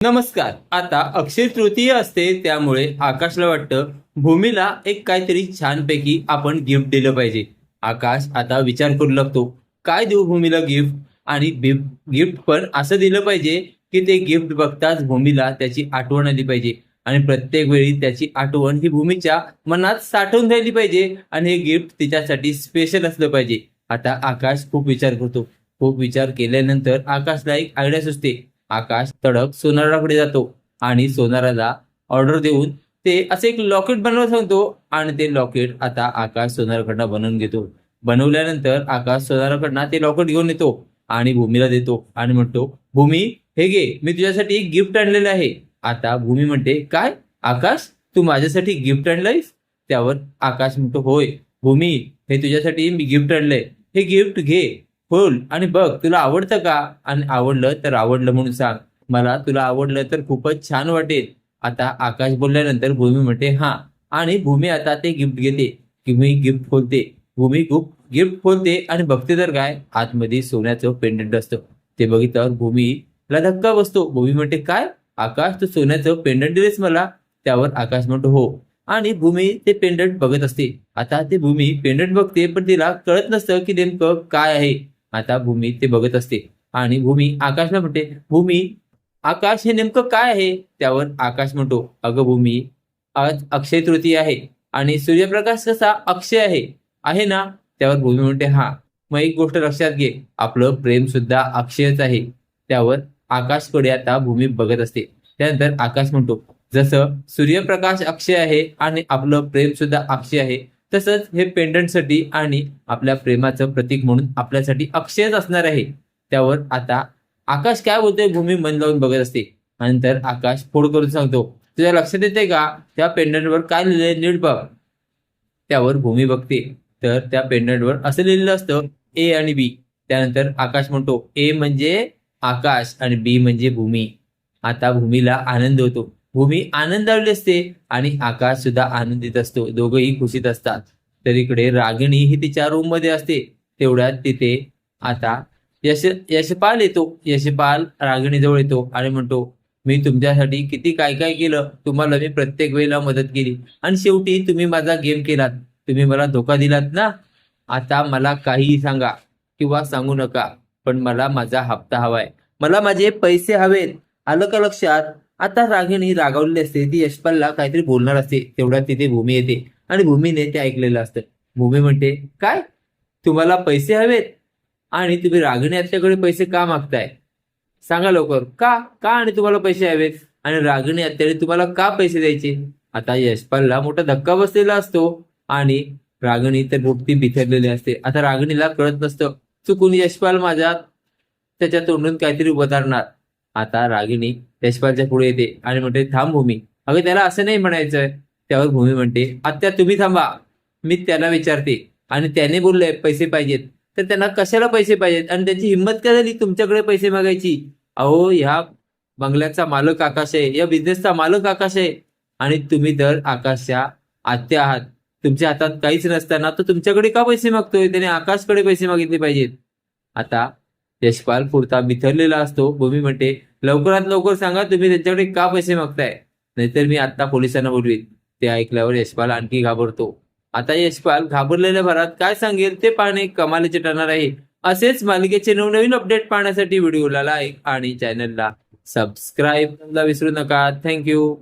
नमस्कार. आता अक्षय तृतीय असते त्यामुळे आकाशला वाटतं भूमीला एक काहीतरी छानपैकी आपण गिफ्ट दिलं पाहिजे. आकाश आता विचार करू लागतो काय देऊ भूमीला गिफ्ट आणि गिफ्ट पण असं दिलं पाहिजे की ते गिफ्ट बघताच भूमीला त्याची आठवण आली पाहिजे. आणि प्रत्येक वेळी त्याची आठवण ही भूमीच्या मनात साठवून राहिली पाहिजे आणि हे गिफ्ट तिच्यासाठी स्पेशल असलं पाहिजे. आता आकाश खूप विचार करतो. खूप विचार केल्यानंतर आकाशला एक आयडिया सुचते. आकाश तडक सोनाराकडे जातो आणि सोनाराला ऑर्डर देऊन ते असे एक लॉकेट बनवायला सांगतो आणि ते लॉकेट आता आकाश सोनाराकडनं बनवून घेतो. बनवल्यानंतर आकाश सोनाराकडनं ते लॉकेट घेऊन येतो आणि भूमीला देतो आणि म्हणतो भूमी हे घे मी तुझ्यासाठी एक गिफ्ट आणलेलं आहे. आता भूमी म्हणते काय? आकाश तू माझ्यासाठी गिफ्ट आणलंयस? त्यावर आकाश म्हणतो होय भूमी हे तुझ्यासाठी मी गिफ्ट आणलंय. हे गिफ्ट घे. खोल आणि बघ तुला आवडतं का? आणि आवडलं तर आवडलं म्हणून सांग. मला तुला आवडलं तर खूपच छान वाटेल. आता आकाश बोलल्यानंतर भूमी म्हणते हा. आणि भूमी आता ते गिफ्ट घेते. भूमी गिफ्ट खोलते. भूमी खूप गिफ्ट खोलते. आणि बघते तर काय? आतमध्ये सोन्याचं पेंडंट असतं. ते बघितल्यावर भूमीला धक्का बसतो. भूमी म्हणते काय? आकाश तू सोन्याचं पेंडंट दिलेस मला? त्यावर आकाश म्हणतो हो. आणि भूमी ते पेंडंट बघत असते. आता ते भूमी पेंडंट बघते पण तिला कळत नसतं की नेमकं काय आहे. आता भूमी ते बघत असते. आणि भूमी आकाशला म्हणते भूमी आकाश हे नेमकं काय आहे? त्यावर आकाश म्हणतो अगं भूमी आज अक्षय तृतीय आहे आणि सूर्यप्रकाश कसा अक्षय आहे आहे ना? त्यावर भूमी म्हणते हा मग एक गोष्ट लक्षात घे आपलं प्रेम सुद्धा अक्षयच आहे. त्यावर आकाशकडे आता भूमी बघत असते. त्यानंतर आकाश म्हणतो जसं सूर्यप्रकाश अक्षय आहे आणि आपलं प्रेम सुद्धा अक्षय आहे तसंच हे पेंडंटसाठी आणि आपल्या प्रेमाचं प्रतीक म्हणून आपल्यासाठी अक्षयच असणार आहे. त्यावर आता आकाश काय बोलतोय भूमी मन लावून बघत असते. नंतर आकाश फोड करून सांगतो तुझ्या लक्षात येते का? त्या पेंडंटवर काय लिहिलंय नीट बघ. त्यावर भूमी बघते. तर त्या पेंडंटवर असं लिहिलेलं असतं ए आणि बी. त्यानंतर आकाश म्हणतो ए म्हणजे आकाश आणि बी म्हणजे भूमी. आता भूमीला आनंद होतो. भूमी आनंदावली असते आणि आकाश सुद्धा आनंदित असतो. दोघंही खुशीत असतात. तर इकडे रागिणी ही तिच्या रूममध्ये असते. तेवढ्यात तिथे आता यश यशपाल येतो. यशपाल रागिणीजवळ येतो आणि म्हणतो मी तुमच्यासाठी किती काय काय केलं? तुम्हाला मी प्रत्येक वेळेला मदत केली. आणि शेवटी तुम्ही माझा गेम केलात. तुम्ही मला धोका दिलात ना? आता मला काहीही सांगा किंवा सांगू नका पण मला माझा हप्ता हवाय. मला माझे पैसे हवेत. आलं का लक्षात? आता रागिणी रागावलेली असते. ती यशपालला काहीतरी बोलणार असते. तेवढ्यात तिथे भूमी येते. आणि भूमीने ते ऐकलेलं असतं. भूमी म्हणते काय? तुम्हाला पैसे हवेत? आणि तुम्ही रागिणी आत्याकडे पैसे का मागताय? सांगा लवकर. का? का आणि तुम्हाला पैसे हवेत? आणि रागिणी आत्याने तुम्हाला का पैसे द्यायचे? आता यशपालला मोठा धक्का बसलेला असतो. आणि रागिणी तर मोठी बिथरलेली असते. आता रागिणीला कळत नसतं चुकून यशपाल माझ्या त्याच्या तोंडून काहीतरी उभारणार. आता रागिणी यशपालच्या पुढे येते आणि म्हणते थांब भूमी. अगं त्याला असं नाही म्हणायचंय. त्यावर भूमी म्हणते आत्या तुम्ही थांबा. मी त्याला विचारते. आणि त्याने बोलले पैसे पाहिजेत. तर त्यांना कशाला पैसे पाहिजेत? आणि त्यांची हिंमत काय झाली? तुमच्याकडे पैसे मागायची. अहो ह्या बंगल्याचा मालक आकाश आहे. या बिझनेसचा मालक आकाश आहे. आणि तुम्ही तर आकाशच्या आत्या आहात. तुमच्या हातात काहीच नसताना तो तुमच्याकडे का पैसे मागतोय? त्याने आकाशकडे पैसे मागितले पाहिजेत. आता यशपाल पुरता बिथरलेला असतो. भूमी म्हणते लवकरात लवकर सांगा तुम्ही त्यांच्याकडे का पैसे मागताय? नाहीतर मी आता पोलिसांना बोलवीन. ते ऐकल्यावर यशपाल आणखी घाबरतो. आता यशपाल घाबरलेल्या भरात काय सांगेल? ते पाहणे कमालीचे ठरणार आहे. असेच मालिकेचे नवनवीन अपडेट पाहण्यासाठी व्हिडिओला लाईक आणि चॅनलला सबस्क्राईब विसरू नका. थँक्यू